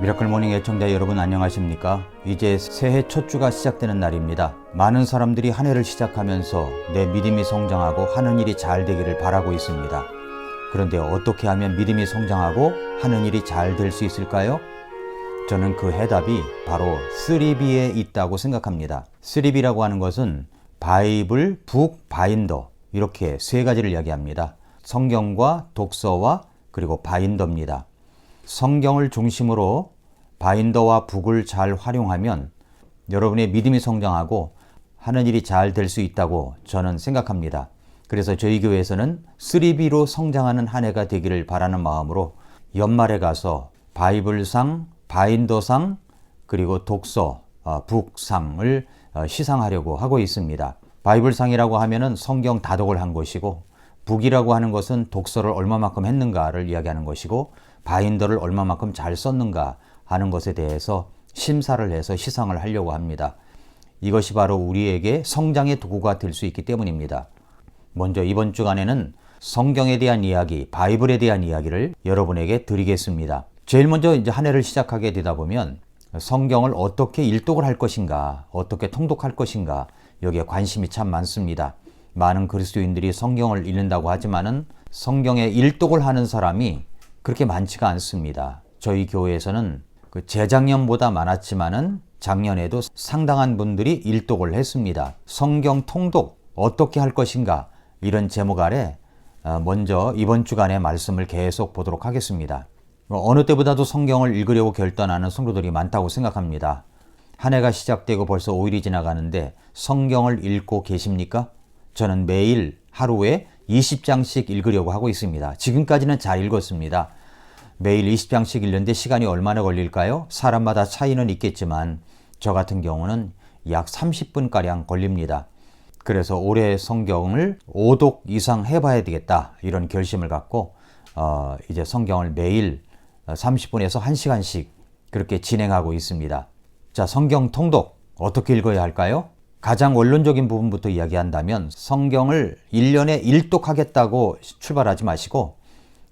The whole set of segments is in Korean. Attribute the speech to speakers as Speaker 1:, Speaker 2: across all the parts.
Speaker 1: 미라클 모닝 애청자 여러분 안녕하십니까? 이제 새해 첫 주가 시작되는 날입니다. 많은 사람들이 한 해를 시작하면서 내 믿음이 성장하고 하는 일이 잘 되기를 바라고 있습니다. 그런데 어떻게 하면 믿음이 성장하고 하는 일이 잘 될 수 있을까요? 저는 그 해답이 바로 3B에 있다고 생각합니다. 3B라고 하는 것은 바이블, 북, 바인더 이렇게 세 가지를 이야기합니다. 성경과 독서와 그리고 바인더입니다. 성경을 중심으로 바인더와 북을 잘 활용하면 여러분의 믿음이 성장하고 하는 일이 잘 될 수 있다고 저는 생각합니다. 그래서 저희 교회에서는 3B로 성장하는 한 해가 되기를 바라는 마음으로 연말에 가서 바이블상, 바인더상, 그리고 독서, 어, 북상을 어, 시상하려고 하고 있습니다. 바이블상이라고 하면은 성경 다독을 한 것이고 북이라고 하는 것은 독서를 얼마만큼 했는가를 이야기하는 것이고 바인더를 얼마만큼 잘 썼는가 하는 것에 대해서 심사를 해서 시상을 하려고 합니다. 이것이 바로 우리에게 성장의 도구가 될 수 있기 때문입니다. 먼저 이번 주간에는 성경에 대한 이야기, 바이블에 대한 이야기를 여러분에게 드리겠습니다. 제일 먼저 이제 한 해를 시작하게 되다 보면 성경을 어떻게 일독을 할 것인가, 어떻게 통독할 것인가, 여기에 관심이 참 많습니다. 많은 그리스도인들이 성경을 읽는다고 하지만은 성경의 일독을 하는 사람이 그렇게 많지가 않습니다. 저희 교회에서는 그 재작년보다 많았지만은 작년에도 상당한 분들이 일독을 했습니다. 성경 통독 어떻게 할 것인가 이런 제목 아래 어, 먼저 이번 주간의 말씀을 계속 보도록 하겠습니다. 어느 때보다도 성경을 읽으려고 결단하는 성도들이 많다고 생각합니다. 한 해가 시작되고 벌써 5일이 지나가는데 성경을 읽고 계십니까? 저는 매일 하루에 20장씩 읽으려고 하고 있습니다. 지금까지는 잘 읽었습니다. 매일 20장씩 읽는데 시간이 얼마나 걸릴까요? 사람마다 차이는 있겠지만 저 같은 경우는 약 30분가량 걸립니다. 그래서 올해 성경을 5독 이상 해봐야 되겠다 이런 결심을 갖고 어, 이제 성경을 매일 30분에서 1시간씩 그렇게 진행하고 있습니다. 자, 성경 통독 어떻게 읽어야 할까요? 가장 원론적인 부분부터 이야기한다면 성경을 1년에 1독 하겠다고 출발하지 마시고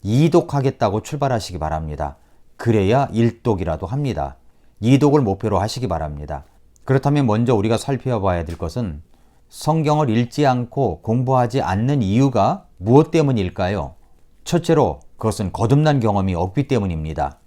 Speaker 1: 2독하겠다고 출발하시기 바랍니다. 그래야 1독이라도 합니다. 2독을 목표로 하시기 바랍니다. 그렇다면 먼저 우리가 살펴봐야 될 것은 성경을 읽지 않고 공부하지 않는 이유가 무엇 때문일까요? 첫째로 그것은 거듭난 경험이 없기 때문입니다.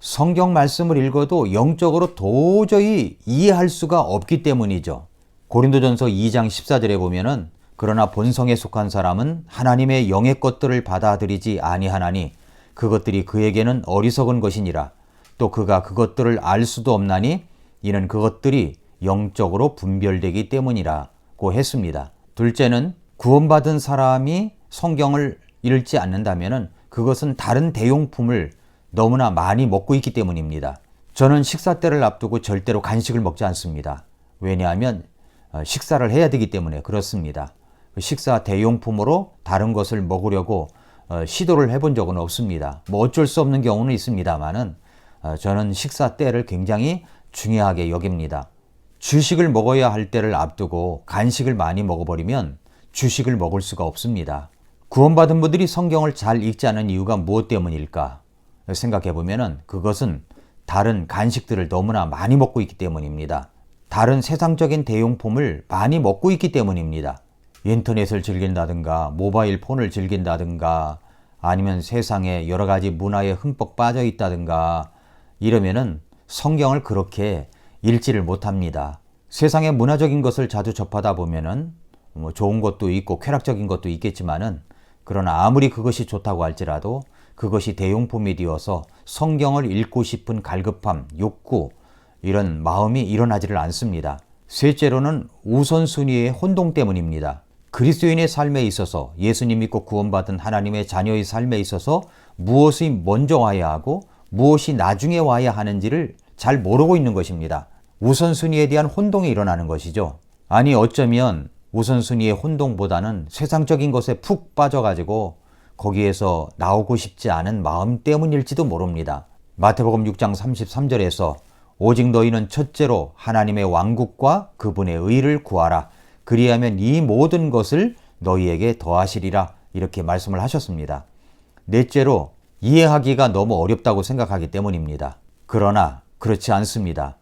Speaker 1: 성경 말씀을 읽어도 영적으로 도저히 이해할 수가 없기 때문이죠. 고린도전서 2장 14절에 보면은 그러나 본성에 속한 사람은 하나님의 영의 것들을 받아들이지 아니하나니 그것들이 그에게는 어리석은 것이니라. 또 그가 그것들을 알 수도 없나니 이는 그것들이 영적으로 분별되기 때문이라고 했습니다. 둘째는 구원받은 사람이 성경을 읽지 않는다면은 그것은 다른 대용품을 너무나 많이 먹고 있기 때문입니다. 저는 식사 때를 앞두고 절대로 간식을 먹지 않습니다. 왜냐하면 어, 식사를 해야 되기 때문에 그렇습니다. 그 식사 대용품으로 다른 것을 먹으려고 어, 시도를 해본 적은 없습니다. 뭐 어쩔 수 없는 경우는 있습니다만은 어, 저는 식사 때를 굉장히 중요하게 여깁니다. 주식을 먹어야 할 때를 앞두고 간식을 많이 먹어버리면 주식을 먹을 수가 없습니다. 구원받은 분들이 성경을 잘 읽지 않은 이유가 무엇 때문일까 생각해 보면은 그것은 다른 간식들을 너무나 많이 먹고 있기 때문입니다. 다른 세상적인 대용품을 많이 먹고 있기 때문입니다. 인터넷을 즐긴다든가 모바일 폰을 즐긴다든가 아니면 세상에 여러 가지 문화에 흠뻑 빠져 있다든가 이러면은 성경을 그렇게 읽지를 못합니다. 세상의 문화적인 것을 자주 접하다 보면은 뭐 좋은 것도 있고 쾌락적인 것도 있겠지만은 그러나 아무리 그것이 좋다고 할지라도 그것이 대용품이 되어서 성경을 읽고 싶은 갈급함, 욕구, 이런 마음이 일어나지를 않습니다. 셋째로는 우선순위의 혼동 때문입니다. 그리스도인의 삶에 있어서 예수님 믿고 구원받은 하나님의 자녀의 삶에 있어서 무엇이 먼저 와야 하고 무엇이 나중에 와야 하는지를 잘 모르고 있는 것입니다. 우선순위에 대한 혼동이 일어나는 것이죠. 아니 어쩌면 우선순위의 혼동보다는 세상적인 것에 푹 빠져가지고 거기에서 나오고 싶지 않은 마음 때문일지도 모릅니다. 마태복음 6장 33절에서 오직 너희는 첫째로 하나님의 왕국과 그분의 의를 구하라. 그리하면 이 모든 것을 너희에게 더하시리라. 이렇게 말씀을 하셨습니다. 넷째로 이해하기가 너무 어렵다고 생각하기 때문입니다. 그러나 그렇지 않습니다.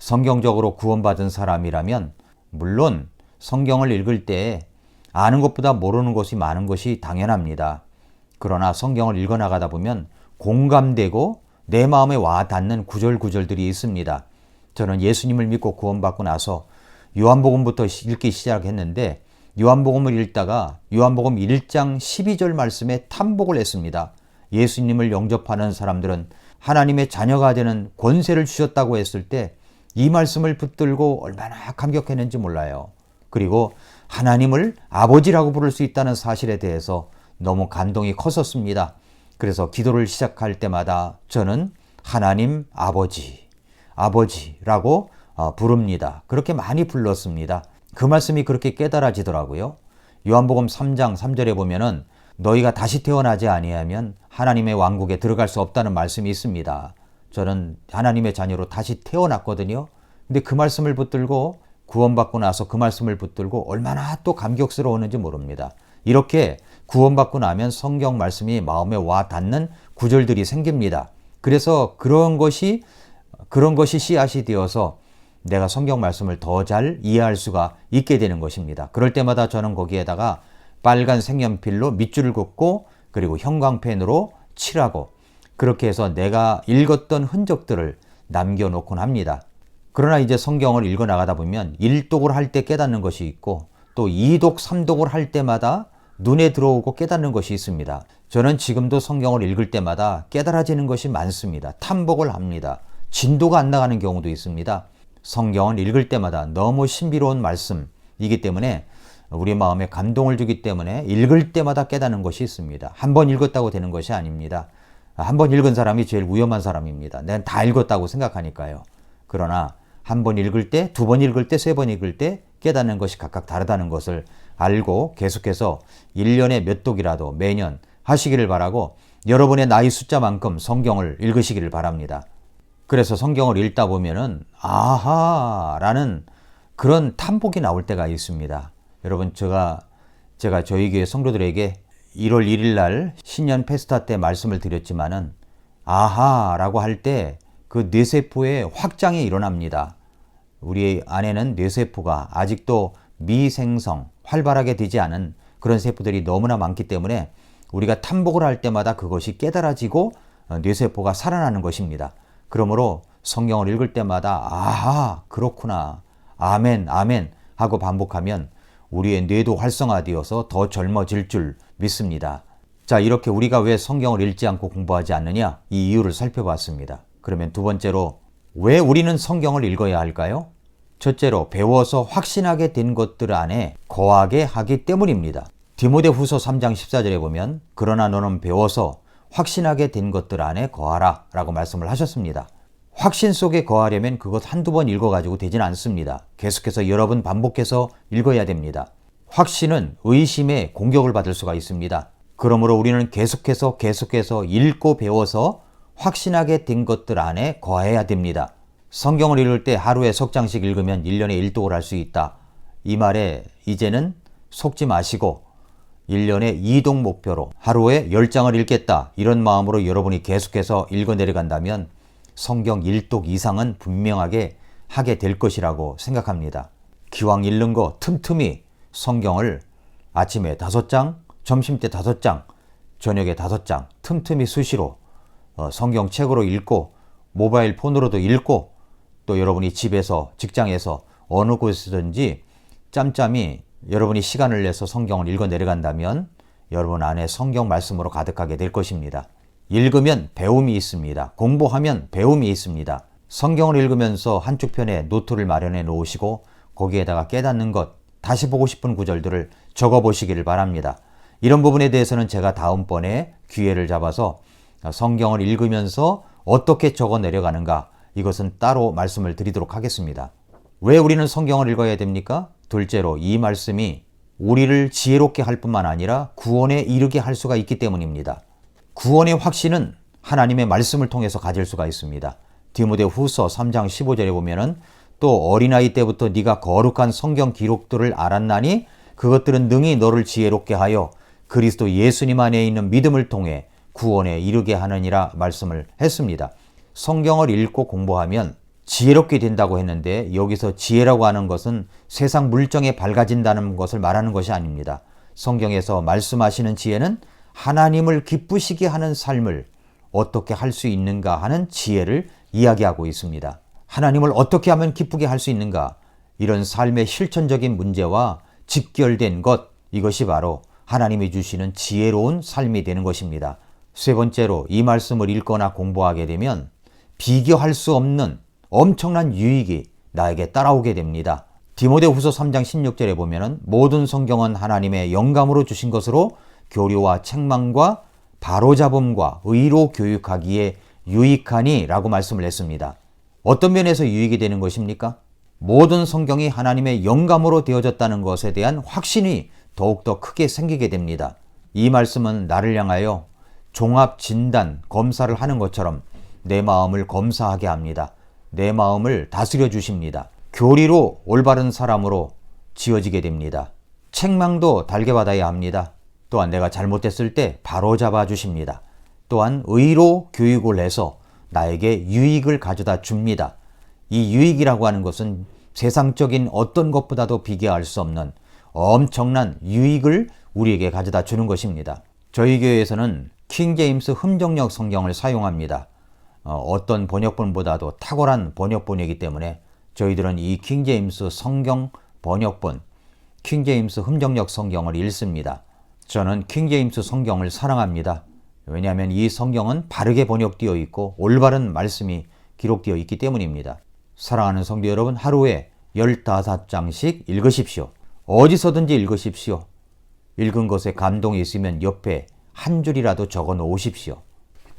Speaker 1: 성경적으로 구원받은 사람이라면 물론 성경을 읽을 때 아는 것보다 모르는 것이 많은 것이 당연합니다. 그러나 성경을 읽어 나가다 보면 공감되고 내 마음에 와 닿는 구절구절들이 있습니다. 저는 예수님을 믿고 구원받고 나서 요한복음부터 읽기 시작했는데 요한복음을 읽다가 요한복음 1장 12절 말씀에 탐복을 했습니다. 예수님을 영접하는 사람들은 하나님의 자녀가 되는 권세를 주셨다고 했을 때 이 말씀을 붙들고 얼마나 감격했는지 몰라요. 그리고 하나님을 아버지라고 부를 수 있다는 사실에 대해서 너무 감동이 컸었습니다. 그래서 기도를 시작할 때마다 저는 하나님 아버지, 아버지라고 어, 부릅니다. 그렇게 많이 불렀습니다. 그 말씀이 그렇게 깨달아지더라고요. 요한복음 3장 3절에 보면은 너희가 다시 태어나지 아니하면 하나님의 왕국에 들어갈 수 없다는 말씀이 있습니다. 저는 하나님의 자녀로 다시 태어났거든요. 근데 그 말씀을 붙들고 구원받고 나서 그 말씀을 붙들고 얼마나 또 감격스러웠는지 모릅니다. 이렇게 구원받고 나면 성경 말씀이 마음에 와 닿는 구절들이 생깁니다. 그래서 그런 것이 그런 것이 씨앗이 되어서 내가 성경 말씀을 더 잘 이해할 수가 있게 되는 것입니다. 그럴 때마다 저는 거기에다가 빨간 색연필로 밑줄을 긋고 그리고 형광펜으로 칠하고 그렇게 해서 내가 읽었던 흔적들을 남겨놓곤 합니다. 그러나 이제 성경을 읽어 나가다 보면 1독을 할 때 깨닫는 것이 있고 또 2독, 3독을 할 때마다 눈에 들어오고 깨닫는 것이 있습니다. 저는 지금도 성경을 읽을 때마다 깨달아지는 것이 많습니다. 탐복을 합니다. 진도가 안 나가는 경우도 있습니다. 성경을 읽을 때마다 너무 신비로운 말씀이기 때문에 우리 마음에 감동을 주기 때문에 읽을 때마다 깨닫는 것이 있습니다. 한 번 읽었다고 되는 것이 아닙니다. 한 번 읽은 사람이 제일 위험한 사람입니다. 내가 다 읽었다고 생각하니까요. 그러나 한 번 읽을 때, 두 번 읽을 때, 세 번 읽을 때 깨닫는 것이 각각 다르다는 것을 알고 계속해서 1년에 몇 독이라도 매년 하시기를 바라고 여러분의 나이 숫자만큼 성경을 읽으시기를 바랍니다. 그래서 성경을 읽다 보면은 아하라는 그런 탐복이 나올 때가 있습니다. 여러분 제가 제가 저희 교회 성도들에게 1월 1일 날 신년 페스타 때 말씀을 드렸지만은 아하라고 할 때 그 뇌세포의 확장이 일어납니다. 우리 안에는 뇌세포가 아직도 미생성, 활발하게 되지 않은 그런 세포들이 너무나 많기 때문에 우리가 탐복을 할 때마다 그것이 깨달아지고 뇌세포가 살아나는 것입니다. 그러므로 성경을 읽을 때마다 아하 그렇구나 아멘 아멘 하고 반복하면 우리의 뇌도 활성화되어서 더 젊어질 줄 믿습니다. 자 이렇게 우리가 왜 성경을 읽지 않고 공부하지 않느냐 이 이유를 살펴봤습니다. 그러면 두 번째로 왜 우리는 성경을 읽어야 할까요? 첫째로 배워서 확신하게 된 것들 안에 거하게 하기 때문입니다. 디모데 후서 3장 14절에 보면 그러나 너는 배워서 확신하게 된 것들 안에 거하라 라고 말씀을 하셨습니다. 확신 속에 거하려면 그것 한두 번 읽어가지고 되진 않습니다. 계속해서 여러 번 반복해서 읽어야 됩니다. 확신은 의심의 공격을 받을 수가 있습니다. 그러므로 우리는 계속해서 계속해서 읽고 배워서 확신하게 된 것들 안에 거해야 됩니다. 성경을 읽을 때 하루에 석 장씩 읽으면 1년에 1독을 할 수 있다. 이 말에 이제는 속지 마시고 1년에 2독 목표로 하루에 10장을 읽겠다. 이런 마음으로 여러분이 계속해서 읽어 내려간다면 성경 1독 이상은 분명하게 하게 될 것이라고 생각합니다. 기왕 읽는 거 틈틈이 성경을 아침에 5장, 점심 때 5장, 저녁에 5장, 틈틈이 수시로 어, 성경책으로 읽고 모바일 폰으로도 읽고 또 여러분이 집에서 직장에서 어느 곳에든지 짬짬이 여러분이 시간을 내서 성경을 읽어 내려간다면 여러분 안에 성경 말씀으로 가득하게 될 것입니다. 읽으면 배움이 있습니다. 공부하면 배움이 있습니다. 성경을 읽으면서 한쪽 편에 노트를 마련해 놓으시고 거기에다가 깨닫는 것, 다시 보고 싶은 구절들을 적어 보시기를 바랍니다. 이런 부분에 대해서는 제가 다음번에 기회를 잡아서 성경을 읽으면서 어떻게 적어 내려가는가 이것은 따로 말씀을 드리도록 하겠습니다. 왜 우리는 성경을 읽어야 됩니까? 둘째로 이 말씀이 우리를 지혜롭게 할 뿐만 아니라 구원에 이르게 할 수가 있기 때문입니다. 구원의 확신은 하나님의 말씀을 통해서 가질 수가 있습니다. 디모데 후서 3장 15절에 보면은 또 어린아이 때부터 네가 거룩한 성경 기록들을 알았나니 그것들은 능히 너를 지혜롭게 하여 그리스도 예수님 안에 있는 믿음을 통해 구원에 이르게 하느니라 말씀을 했습니다. 성경을 읽고 공부하면 지혜롭게 된다고 했는데 여기서 지혜라고 하는 것은 세상 물정에 밝아진다는 것을 말하는 것이 아닙니다. 성경에서 말씀하시는 지혜는 하나님을 기쁘시게 하는 삶을 어떻게 할 수 있는가 하는 지혜를 이야기하고 있습니다. 하나님을 어떻게 하면 기쁘게 할 수 있는가? 이런 삶의 실천적인 문제와 직결된 것, 이것이 바로 하나님이 주시는 지혜로운 삶이 되는 것입니다. 세 번째로 이 말씀을 읽거나 공부하게 되면 비교할 수 없는 엄청난 유익이 나에게 따라오게 됩니다. 디모데 후서 3장 16절에 보면은 모든 성경은 하나님의 영감으로 주신 것으로 교류와 책망과 바로잡음과 의로 교육하기에 유익하니 라고 말씀을 했습니다. 어떤 면에서 유익이 되는 것입니까? 모든 성경이 하나님의 영감으로 되어졌다는 것에 대한 확신이 더욱더 크게 생기게 됩니다. 이 말씀은 나를 향하여 종합 진단 검사를 하는 것처럼 내 마음을 검사하게 합니다. 내 마음을 다스려 주십니다. 교리로 올바른 사람으로 지어지게 됩니다. 책망도 달게 받아야 합니다. 또한 내가 잘못됐을 때 바로 잡아 주십니다. 또한 의로 교육을 해서 나에게 유익을 가져다 줍니다. 이 유익이라고 하는 것은 세상적인 어떤 것보다도 비교할 수 없는 엄청난 유익을 우리에게 가져다 주는 것입니다. 저희 교회에서는 킹제임스 흠정력 성경을 사용합니다. 어, 떤 번역본보다도 탁월한 번역본이기 때문에 저희들은 이 킹제임스 성경 번역본, 킹제임스 흠정력 성경을 읽습니다. 저는 킹제임스 성경을 사랑합니다. 왜냐하면 이 성경은 바르게 번역되어 있고 올바른 말씀이 기록되어 있기 때문입니다. 사랑하는 성도 여러분, 하루에 15장씩 읽으십시오. 어디서든지 읽으십시오. 읽은 것에 감동이 있으면 옆에 한 줄이라도 적어 놓으십시오.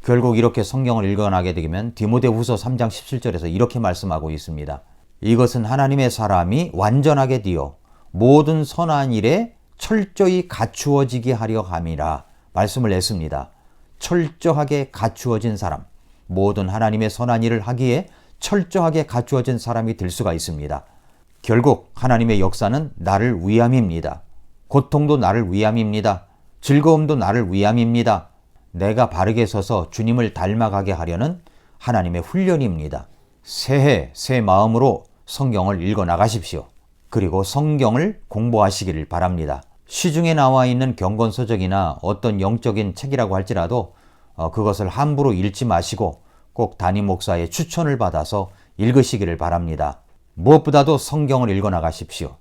Speaker 1: 결국 이렇게 성경을 읽어나게 되면 디모데 후서 3장 17절에서 이렇게 말씀하고 있습니다. 이것은 하나님의 사람이 완전하게 되어 모든 선한 일에 철저히 갖추어지게 하려 함이라 말씀을 했습니다. 철저하게 갖추어진 사람, 모든 하나님의 선한 일을 하기에 철저하게 갖추어진 사람이 될 수가 있습니다. 결국 하나님의 역사는 나를 위함입니다. 고통도 나를 위함입니다. 즐거움도 나를 위함입니다. 내가 바르게 서서 주님을 닮아가게 하려는 하나님의 훈련입니다. 새해 새 마음으로 성경을 읽어 나가십시오. 그리고 성경을 공부하시기를 바랍니다. 시중에 나와 있는 경건서적이나 어떤 영적인 책이라고 할지라도 어, 그것을 함부로 읽지 마시고 꼭 담임 목사의 추천을 받아서 읽으시기를 바랍니다. 무엇보다도 성경을 읽어 나가십시오.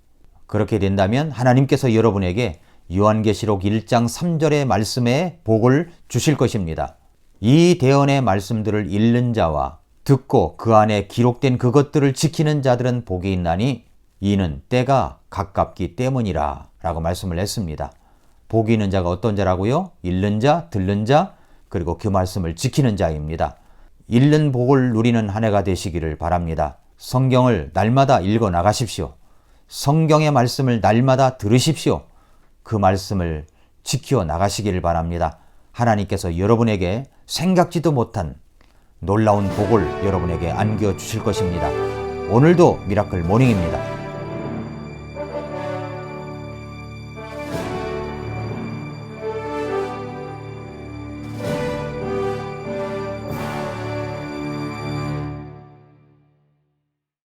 Speaker 1: 그렇게 된다면 하나님께서 여러분에게 요한계시록 1장 3절의 말씀에 복을 주실 것입니다. 이 대언의 말씀들을 읽는 자와 듣고 그 안에 기록된 그것들을 지키는 자들은 복이 있나니 이는 때가 가깝기 때문이라 라고 말씀을 했습니다. 복이 있는 자가 어떤 자라고요? 읽는 자, 듣는 자, 그리고 그 말씀을 지키는 자입니다. 읽는 복을 누리는 한 해가 되시기를 바랍니다. 성경을 날마다 읽어 나가십시오. 성경의 말씀을 날마다 들으십시오. 그 말씀을 지켜 나가시기를 바랍니다. 하나님께서 여러분에게 생각지도 못한 놀라운 복을 여러분에게 안겨 주실 것입니다. 오늘도 미라클 모닝입니다.